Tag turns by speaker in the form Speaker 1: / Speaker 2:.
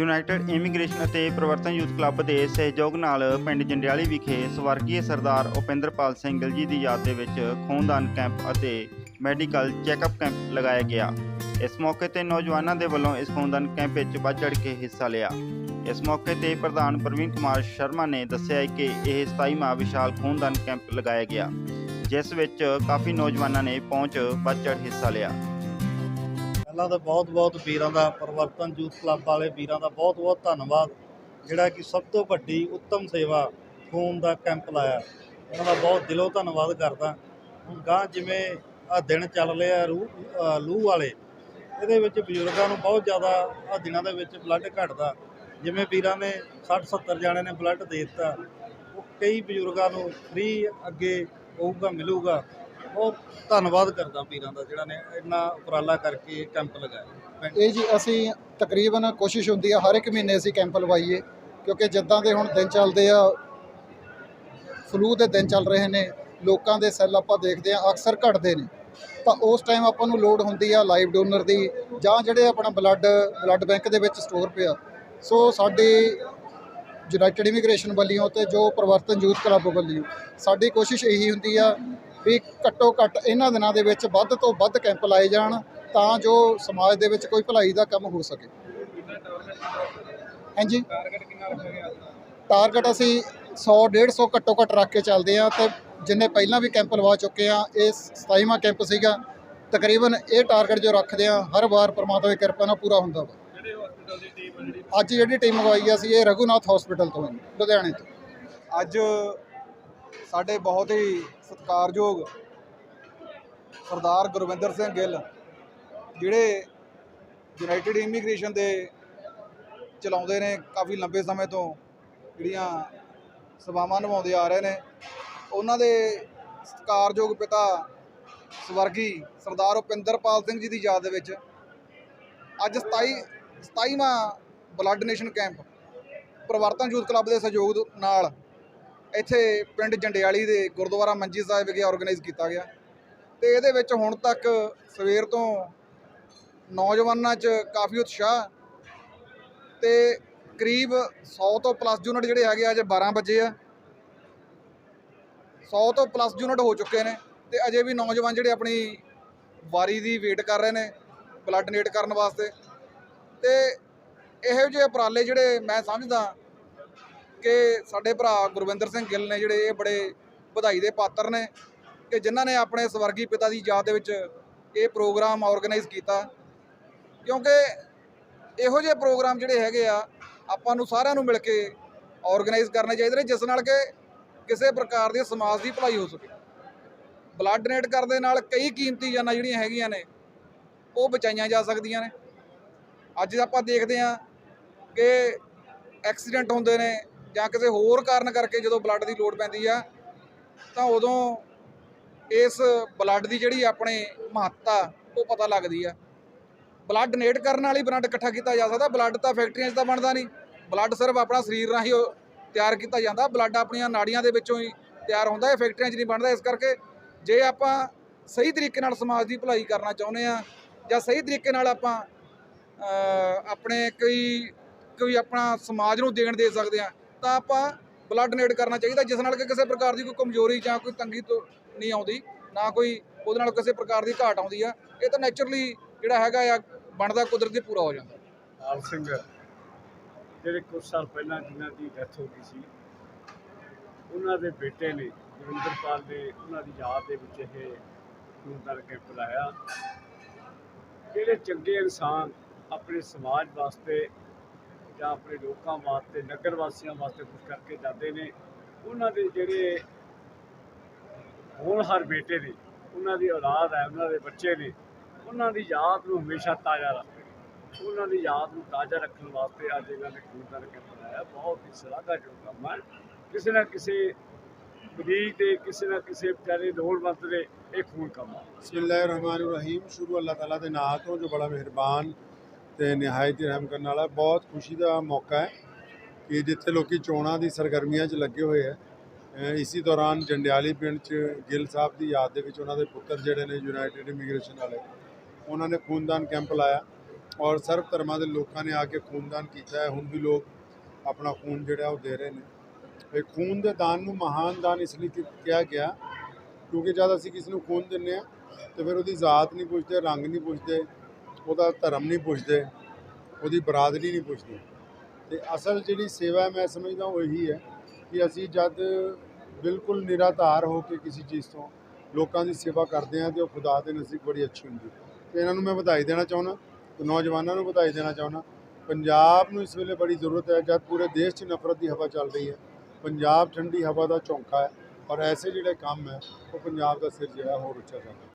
Speaker 1: United immigration ਅਤੇ ਪ੍ਰਵਰਤਨ youth club ਦੇ ਸਹਿਯੋਗ ਨਾਲ ਪਿੰਡ ਜੰਡਿਆਲੀ ਵਿਖੇ ਸਵਰਗੀ ਸਰਦਾਰ ਉਪਿੰਦਰਪਾਲ ਸਿੰਘ ਗਿੱਲ ਜੀ ਦੀ ਯਾਦ ਦੇ ਵਿੱਚ ਖੂਨਦਾਨ ਕੈਂਪ ਅਤੇ ਮੈਡੀਕਲ ਚੈੱਕਅਪ ਕੈਂਪ ਲਗਾਇਆ ਗਿਆ। ਇਸ ਮੌਕੇ ਤੇ ਨੌਜਵਾਨਾਂ ਦੇ ਵੱਲੋਂ ਇਸ ਖੂਨਦਾਨ ਕੈਂਪ ਵਿੱਚ ਵੱਧ ਚੜ੍ਹ ਕੇ ਹਿੱਸਾ ਲਿਆ। ਇਸ ਮੌਕੇ ਤੇ ਪ੍ਰਧਾਨ ਪ੍ਰਵੀਨ ਕੁਮਾਰ ਸ਼ਰਮਾ ਨੇ ਦੱਸਿਆ ਕਿ ਇਹ 27ਵਾਂ ਵਿਸ਼ਾਲ ਖੂਨਦਾਨ ਕੈਂਪ ਲਗਾਇਆ ਗਿਆ, ਜਿਸ ਵਿੱਚ ਕਾਫੀ ਨੌਜਵਾਨਾਂ ਨੇ ਪਹੁੰਚ ਵੱਧ ਚੜ੍ਹ ਹਿੱਸਾ ਲਿਆ।
Speaker 2: ਪਹਿਲਾਂ ਦਾ ਬਹੁਤ-ਬਹੁਤ ਵੀਰਾਂ ਦਾ ਪਰਿਵਰਤਨ ਯੂਥ ਕਲੱਬ ਵਾਲੇ ਵੀਰਾਂ ਦਾ ਬਹੁਤ-ਬਹੁਤ ਧੰਨਵਾਦ। ਜਿਹੜਾ ਕਿ ਸਭ ਤੋਂ ਵੱਡੀ ਉੱਤਮ ਸੇਵਾ ਖੂਨ ਦਾ ਕੈਂਪ ਲਾਇਆ। ਉਹਨਾਂ ਦਾ ਬਹੁਤ ਦਿਲੋਂ ਧੰਨਵਾਦ ਕਰਦਾ। ਹੁਣ ਗਾਂ ਜਿਵੇਂ ਆ ਦਿਨ ਚੱਲ ਰਿਹਾ ਰੂਹ ਅ, ਲੂਹ ਵਾਲੇ ਇਹਦੇ ਵਿੱਚ ਬਜ਼ੁਰਗਾਂ ਨੂੰ ਬਹੁਤ ਜ਼ਿਆਦਾ ਆ ਦਿਨਾਂ ਦੇ ਵਿੱਚ ਬਲੱਡ ਘਟਦਾ। ਜਿਵੇਂ ਵੀਰਾਂ ਨੇ 60 70 ਜਾਣੇ ਨੇ ਬਲੱਡ ਦੇ ਦਿੱਤਾ ਉਹ ਕਈ ਬਜ਼ੁਰਗਾਂ ਨੂੰ ਫ੍ਰੀ ਅੱਗੇ ਹੋਊਗਾ ਮਿਲੂਗਾ। ਬਹੁਤ ਧੰਨਵਾਦ ਕਰਦਾ ਵੀਰਾਂ ਦਾ ਜਿਹੜਾ ਨੇ ਇੰਨਾ ਉਪਰਾਲਾ ਕਰਕੇ ਕੈਂਪ ਲਗਾਇਆ।
Speaker 3: ਇਹ ਜੀ ਅਸੀਂ ਤਕਰੀਬਨ ਕੋਸ਼ਿਸ਼ ਹੁੰਦੀ ਆ ਹਰ ਇੱਕ ਮਹੀਨੇ ਅਸੀਂ ਕੈਂਪ ਲਵਾਈਏ, ਕਿਉਂਕਿ ਜਿੱਦਾਂ ਦੇ ਹੁਣ ਦਿਨ ਚੱਲਦੇ ਆ ਫਲੂ ਦੇ ਦਿਨ ਚੱਲ ਰਹੇ ਨੇ, ਲੋਕਾਂ ਦੇ ਸੈੱਲ ਆਪਾਂ ਦੇਖਦੇ ਆ, ਅਕਸਰ ਘਟਦੇ ਨੇ। ਤਾਂ ਉਸ ਟਾਈਮ ਆਪਾਂ ਨੂੰ ਲੋੜ ਹੁੰਦੀ ਆ ਲਾਈਵ ਡੋਨਰ ਦੀ, ਜਾਂ ਜਿਹੜੇ ਆਪਣਾ ਬਲੱਡ ਬਲੱਡ ਬੈਂਕ ਦੇ ਵਿੱਚ ਸਟੋਰ ਪਿਆ। ਸੋ ਸਾਡੀ ਯੂਨਾਈਟਿਡ ਇਮੀਗ੍ਰੇਸ਼ਨ ਵੱਲੋਂ ਤੇ ਜੋ ਪਰਿਵਰਤਨ ਯੂਥ ਕਲੱਬ ਵੱਲੋਂ, ਸਾਡੀ ਕੋਸ਼ਿਸ਼ ਇਹੀ ਹੁੰਦੀ ਆ ਵੀ ਘੱਟੋ ਘੱਟ ਇਹਨਾਂ ਦਿਨਾਂ ਦੇ ਵਿੱਚ ਵੱਧ ਤੋਂ ਵੱਧ ਕੈਂਪ ਲਾਏ ਜਾਣ ਤਾਂ ਜੋ ਸਮਾਜ ਦੇ ਵਿੱਚ ਕੋਈ ਭਲਾਈ ਦਾ ਕੰਮ ਹੋ ਸਕੇ। ਹਾਂਜੀ। ਟਾਰਗੇਟ ਅਸੀਂ 100 150 ਘੱਟੋ ਘੱਟ ਰੱਖ ਕੇ ਚੱਲਦੇ ਆ ਤੇ ਜਿੰਨੇ ਪਹਿਲਾਂ ਵੀ ਕੈਂਪ ਲਵਾ ਚੁੱਕੇ ਆ ਇਹ 27ਵਾਂ ਕੈਂਪ ਸੀਗਾ। ਤਕਰੀਬਨ ਇਹ ਟਾਰਗੇਟ ਜੋ ਰੱਖਦੇ ਆ ਹਰ ਵਾਰ ਪਰਮਾਤਮਾ ਦੀ ਕਿਰਪਾ ਨਾਲ ਪੂਰਾ ਹੁੰਦਾ ਵਾ। ਅੱਜ ਜਿਹੜੀ ਟੀਮ ਮੰਗਵਾਈ ਆ ਸੀ ਇਹ ਰਘੂਨਾਥ ਹਸਪੀਟਲ ਤੋਂ ਹੈ ਲੁਧਿਆਣੇ ਤੋਂ। ਅੱਜ ਸਾਡੇ ਬਹੁਤ ਹੀ ਸਤਿਕਾਰਯੋਗ ਸਰਦਾਰ ਗੁਰਵਿੰਦਰ ਸਿੰਘ ਗਿੱਲ, ਜਿਹੜੇ ਯੂਨਾਈਟਿਡ ਇਮੀਗ੍ਰੇਸ਼ਨ ਦੇ ਚਲਾਉਂਦੇ ਨੇ ਕਾਫੀ ਲੰਬੇ ਸਮੇਂ ਤੋਂ ਜਿਹੜੀਆਂ ਸੇਵਾਵਾਂ ਨਿਭਾਉਂਦੇ ਆ ਰਹੇ ਨੇ, ਉਹਨਾਂ ਦੇ ਸਤਿਕਾਰਯੋਗ ਪਿਤਾ ਸਵਰਗੀ ਸਰਦਾਰ ਉਪਿੰਦਰਪਾਲ ਸਿੰਘ ਜੀ ਦੀ ਯਾਦ ਦੇ ਵਿੱਚ ਅੱਜ 27 27ਵਾਂ blood donation camp Parivartan youth club ਦੇ ਸਹਿਯੋਗ ਨਾਲ ਇੱਥੇ ਪਿੰਡ ਜੰਡਿਆਲੀ ਦੇ ਗੁਰਦੁਆਰਾ ਮੰਜੀ ਸਾਹਿਬ ਵਿਖੇ ਆਰਗੇਨਾਈਜ਼ ਕੀਤਾ ਗਿਆ। ਤੇ ਇਹਦੇ ਵਿੱਚ ਹੁਣ ਤੱਕ ਸਵੇਰ ਤੋਂ ਨੌਜਵਾਨਾਂ 'ਚ ਕਾਫੀ ਉਤਸ਼ਾਹ ਤੇ ਕਰੀਬ 100 ਤੋਂ ਪਲੱਸ ਯੂਨਿਟ ਜਿਹੜੇ ਹੈਗੇ ਅੱਜ 12 ਵਜੇ ਆ। 100 ਤੋਂ ਪਲੱਸ ਯੂਨਿਟ ਹੋ ਚੁੱਕੇ ਨੇ ਤੇ ਅਜੇ ਵੀ ਨੌਜਵਾਨ ਜਿਹੜੇ ਆਪਣੀ ਵਾਰੀ ਦੀ ਵੇਟ ਕਰ ਰਹੇ ਨੇ ਬਲੱਡ ਡੋਨੇਟ ਕਰਨ ਵਾਸਤੇ। ਤੇ ਇਹੋ ਜਿਹੇ ਉਪਰਾਲੇ ਜਿਹੜੇ ਮੈਂ ਸਮਝਦਾ ਕਿ ਸਾਡੇ ਭਰਾ ਗੁਰਵਿੰਦਰ ਸਿੰਘ ਗਿੱਲ ਨੇ ਜਿਹੜੇ ਇਹ ਬੜੇ ਵਧਾਈ ਦੇ ਪਾਤਰ ਨੇ ਕਿ ਜਿਨ੍ਹਾਂ ਨੇ ਆਪਣੇ ਸਵਰਗੀ ਪਿਤਾ ਦੀ ਯਾਦ ਦੇ ਵਿੱਚ ਇਹ ਪ੍ਰੋਗਰਾਮ ਆਰਗੇਨਾਈਜ਼ ਕੀਤਾ। ਕਿਉਂਕਿ ਇਹੋ ਜਿਹੇ ਪ੍ਰੋਗਰਾਮ ਜਿਹੜੇ ਹੈਗੇ ਆ, ਆਪਾਂ ਨੂੰ ਸਾਰਿਆਂ ਨੂੰ ਮਿਲ ਕੇ ਆਰਗੇਨਾਈਜ਼ ਕਰਨੇ ਚਾਹੀਦੇ ਨੇ, ਜਿਸ ਨਾਲ ਕਿ ਕਿਸੇ ਪ੍ਰਕਾਰ ਦੀ ਸਮਾਜ ਦੀ ਭਲਾਈ ਹੋ ਸਕੇ। ਬਲੱਡ ਡੋਨੇਟ ਕਰਨ ਦੇ ਨਾਲ ਕਈ ਕੀਮਤੀ ਜਾਨਾਂ ਜਿਹੜੀਆਂ ਹੈਗੀਆਂ ਨੇ, ਉਹ ਬਚਾਈਆਂ ਜਾ ਸਕਦੀਆਂ ਨੇ। ਅੱਜ ਆਪਾਂ ਦੇਖਦੇ ਹਾਂ ਕਿ ਐਕਸੀਡੈਂਟ ਹੁੰਦੇ ਨੇ ਜਾਂ ਕਿਸੇ ਹੋਰ ਕਾਰਨ ਕਰਕੇ ਜਦੋਂ ਬਲੱਡ ਦੀ ਲੋੜ ਪੈਂਦੀ ਆ, ਤਾਂ ਉਦੋਂ ਇਸ ਬਲੱਡ ਦੀ ਜਿਹੜੀ ਆਪਣੇ ਮਹੱਤਤਾ, ਉਹ ਪਤਾ ਲੱਗਦੀ ਆ। ਬਲੱਡ ਡੋਨੇਟ ਕਰਨ ਵਾਲੀ ਬਲੱਡ ਇਕੱਠਾ ਕੀਤਾ ਜਾ ਸਕਦਾ ਬਲੱਡ ਤਾਂ ਫੈਕਟਰੀਆਂ 'ਚ ਤਾਂ ਬਣਦਾ ਨਹੀਂ। ਬਲੱਡ ਸਿਰਫ ਆਪਣਾ ਸਰੀਰ ਰਾਹੀਂ ਉਹ ਤਿਆਰ ਕੀਤਾ ਜਾਂਦਾ ਬਲੱਡ ਆਪਣੀਆਂ ਨਾੜੀਆਂ ਦੇ ਵਿੱਚੋਂ ਹੀ ਤਿਆਰ ਹੁੰਦਾ, ਇਹ ਫੈਕਟਰੀਆਂ 'ਚ ਨਹੀਂ ਬਣਦਾ। ਇਸ ਕਰਕੇ ਜੇ ਆਪਾਂ ਸਹੀ ਤਰੀਕੇ ਨਾਲ ਸਮਾਜ ਦੀ ਭਲਾਈ ਕਰਨਾ ਚਾਹੁੰਦੇ ਆ, ਜਾਂ ਸਹੀ ਤਰੀਕੇ ਨਾਲ ਆਪਾਂ ਆਪਣੇ ਕੋਈ ਕੋਈ ਆਪਣਾ ਸਮਾਜ ਨੂੰ ਦੇਣ ਦੇ ਸਕਦੇ ਆ ਤਾਂ ਆਪਾਂ ਬਲੱਡ ਡੋਨੇਟ ਕਰਨਾ ਚਾਹੀਦਾ, ਜਿਸ ਨਾਲ ਕਿ ਕਿਸੇ ਪ੍ਰਕਾਰ ਦੀ ਕੋਈ ਕਮਜ਼ੋਰੀ ਜਾਂ ਕੋਈ ਤੰਗੀ ਤੋਂ ਨਹੀਂ ਆਉਂਦੀ, ਨਾ ਕੋਈ ਉਹਦੇ ਨਾਲ ਕਿਸੇ ਪ੍ਰਕਾਰ ਦੀ ਘਾਟ ਆਉਂਦੀ ਆ। ਇਹ ਤਾਂ ਨੇਚਰਲੀ ਜਿਹੜਾ ਹੈਗਾ ਆ, ਬਣਦਾ, ਕੁਦਰਤੀ ਪੂਰਾ ਹੋ ਜਾਂਦਾ।
Speaker 4: ਲਾਲ ਸਿੰਘ, ਜਿਹੜੇ ਕੁਝ ਸਾਲ ਪਹਿਲਾਂ ਜਿਨ੍ਹਾਂ ਦੀ ਡੈਥ ਹੋ ਗਈ ਸੀ, ਉਹਨਾਂ ਦੇ ਬੇਟੇ ਨੇ ਗੁਰਿੰਦਰਪਾਲ ਨੇ ਉਹਨਾਂ ਦੀ ਯਾਦ ਦੇ ਵਿੱਚ ਇਹ ਖੂਨਦਾਨ ਕੈਂਪ ਲਾਇਆ। ਜਿਹੜੇ ਚੰਗੇ ਇਨਸਾਨ ਆਪਣੇ ਸਮਾਜ ਵਾਸਤੇ ਜਾਂ ਆਪਣੇ ਲੋਕਾਂ ਵਾਸਤੇ, ਨਗਰ ਵਾਸੀਆਂ ਵਾਸਤੇ ਕੁਝ ਕਰਕੇ ਜਾਂਦੇ ਨੇ, ਉਹਨਾਂ ਦੇ ਜਿਹੜੇ ਹੋਣਹਾਰ ਬੇਟੇ ਨੇ ਉਹਨਾਂ ਦੀ ਔਲਾਦ ਹੈ, ਉਹਨਾਂ ਦੇ ਬੱਚੇ ਨੇ, ਉਹਨਾਂ ਦੀ ਯਾਦ ਨੂੰ ਹਮੇਸ਼ਾ ਤਾਜ਼ਾ ਰੱਖਦੇ ਉਹਨਾਂ ਦੀ ਯਾਦ ਨੂੰ ਤਾਜ਼ਾ ਰੱਖਣ ਵਾਸਤੇ ਅੱਜ ਇਹਨਾਂ ਨੇ ਖੂਨਦਾਨ ਕੈਂਪ ਲਾਇਆ ਬਹੁਤ ਹੀ ਸ਼ਲਾਘਾਯੋਗ ਕੰਮ ਹੈ। ਕਿਸੇ ਨਾ ਕਿਸੇ ਮਰੀਜ਼ ਦੇ, ਕਿਸੇ ਨਾ ਕਿਸੇ ਵਿਚਾਰੇ ਲੋੜਵੰਦ ਦੇ ਇਹ ਖੂਨ ਕੰਮ ਆ।
Speaker 5: ਬਿਸਮਿਲ੍ਲਾਹਿਰਰਹਿਮਾਨਿਰਰਹੀਮ ਸ਼ੁਰੂ ਅੱਲਾਹ ਤਾਲਾ ਦੇ ਨਾਂ ਤੋਂ, ਜੋ ਬੜਾ ਮਿਹਰਬਾਨ ਤੇ ਨਿਹਾਇਤ ਹੀ ਰਹਿਮ ਕਰਨ ਵਾਲਾ। ਬਹੁਤ ਖੁਸ਼ੀ ਦਾ ਮੌਕਾ ਹੈ ਕਿ ਜਿੱਥੇ ਲੋਕੀ ਚੋਣਾਂ ਦੀ ਸਰਗਰਮੀਆਂ 'ਚ ਲੱਗੇ ਹੋਏ ਆ ਅ, ਦੌਰਾਨ ਜੰਡਿਆਲੀ ਪਿੰਡ 'ਚ ਗਿੱਲ ਸਾਹਿਬ ਦੀ ਯਾਦ ਦੇ ਵਿੱਚ ਉਹਨਾਂ ਦੇ ਪੁੱਤਰ ਜਿਹੜੇ ਨੇ ਯੂਨਾਈਟਿਡ ਇਮੀਗ੍ਰੇਸ਼ਨ ਵਾਲੇ ਉਹਨਾਂ ਨੇ ਖੂਨਦਾਨ ਕੈਂਪ ਲਾਇਆ ਔਰ ਸਰਬ ਧਰਮਾਂ ਦੇ ਲੋਕਾਂ ਨੇ ਆ ਕੇ ਖੂਨਦਾਨ ਕੀਤਾ ਹੈ। ਹੁਣ ਵੀ ਲੋਕ ਆਪਣਾ ਖੂਨ ਜਿਹੜਾ ਉਹ ਦੇ ਰਹੇ ਨੇ। ਇਹ ਖੂਨ ਦੇ ਦਾਨ ਨੂੰ ਮਹਾਨ ਦਾਨ ਇਸ ਲਈ ਕਿਹਾ ਗਿਆ ਕਿਉਂਕਿ ਜਦ ਅਸੀਂ ਕਿਸੇ ਨੂੰ ਖੂਨ ਦਿੰਨੇ ਆ ਤੇ ਫਿਰ ਉਹਦੀ ਜ਼ਾਤ ਨਹੀਂ ਪੁੱਛਦੇ ਰੰਗ ਨਹੀਂ ਪੁੱਛਦੇ ਉਹਦਾ ਧਰਮ ਨਹੀਂ ਪੁੱਛਦੇ, ਉਹਦੀ ਬਰਾਦਰੀ ਨਹੀਂ ਪੁੱਛਦੇ। ਤੇ ਅਸਲ ਜਿਹੜੀ ਸੇਵਾ ਮੈਂ ਸਮਝਦਾ ਉਹ ਇਹੀ ਹੈ ਕਿ ਅਸੀਂ ਜਦ ਬਿਲਕੁਲ ਨਿਰਾਧਾਰ ਹੋ ਕੇ ਕਿਸੇ ਚੀਜ਼ ਤੋਂ ਲੋਕਾਂ ਦੀ ਸੇਵਾ ਕਰਦੇ ਹਾਂ ਤੇ ਉਹ ਖੁਦਾ ਦੇ ਨਜ਼ਦੀਕ ਬੜੀ ਅੱਛੀ ਹੁੰਦੀ ਹੈ। ਤੇ ਇਹਨਾਂ ਨੂੰ ਮੈਂ ਵਧਾਈ ਦੇਣਾ ਚਾਹੁੰਦਾ, ਤੇ ਨੌਜਵਾਨਾਂ ਨੂੰ ਵਧਾਈ ਦੇਣਾ ਚਾਹੁੰਦਾ। ਪੰਜਾਬ ਨੂੰ ਇਸ ਵੇਲੇ ਬੜੀ ਜ਼ਰੂਰਤ ਹੈ, ਜਦ ਪੂਰੇ ਦੇਸ਼ 'ਚ ਨਫ਼ਰਤ ਦੀ ਹਵਾ ਚੱਲ ਰਹੀ ਹੈ, ਪੰਜਾਬ ਠੰਡੀ ਹਵਾ ਦਾ ਝੋਂਕਾ ਹੈ ਔਰ ਐਸੇ ਜਿਹੜੇ ਕੰਮ ਹੈ, ਉਹ ਪੰਜਾਬ ਦਾ ਸਿਰ ਜਿਹੜਾ ਹੋਰ ਉੱਚਾ ਕਰਦਾ।